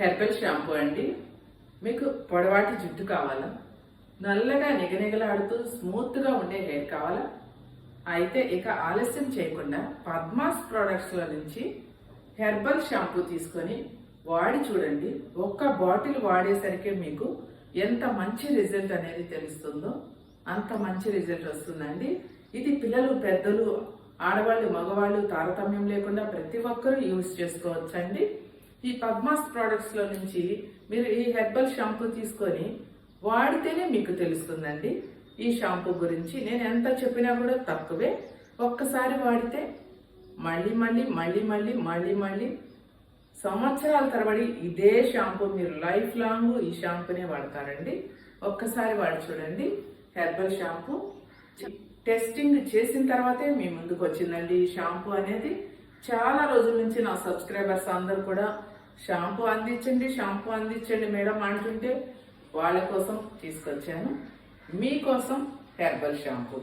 Herbal shampoo అండి. మీకు పొడవాటి జుట్టు కావాలా? నల్లగా నిగనిగలాడుతూ స్మూత్గా ఉండే హెయిర్ కావాలా? అయితే ఇక ఆలస్యం చేయకుండా పద్మాస్ ప్రోడక్ట్స్లో నుంచి హెర్బల్ షాంపూ తీసుకొని వాడి చూడండి. ఒక్క బాటిల్ వాడేసరికి మీకు ఎంత మంచి రిజల్ట్ అనేది తెలుస్తుందో అంత మంచి రిజల్ట్ వస్తుందండి. ఇది పిల్లలు పెద్దలు ఆడవాళ్ళు మగవాళ్ళు తారతమ్యం లేకుండా ప్రతి ఒక్కరూ యూజ్ చేసుకోవచ్చండి. ఈ పద్మాస్ ప్రోడక్ట్స్లో నుంచి మీరు ఈ హెర్బల్ షాంపూ తీసుకొని వాడితేనే మీకు తెలుస్తుందండి. ఈ షాంపూ గురించి నేను ఎంత చెప్పినా కూడా తక్కువే. ఒక్కసారి వాడితే మళ్ళీ మళ్ళీ మళ్ళీ మళ్ళీ మళ్ళీ మళ్ళీ సంవత్సరాల తరబడి ఇదే షాంపూ మీరు లైఫ్ లాంగ్ ఈ షాంపూనే వాడతారండి. ఒక్కసారి వాడి చూడండి. హెర్బల్ షాంపూ టెస్టింగ్ చేసిన తర్వాతే మీ ముందుకు వచ్చిందండి ఈ షాంపూ అనేది. చాలా రోజుల నుంచి నా సబ్స్క్రైబర్స్ అందరు కూడా షాంపూ అందించండి షాంపూ అందించండి మేడం అంటుంటే వాళ్ళ కోసం తీసుకొచ్చాను. మీకోసం హెర్బల్ షాంపూ.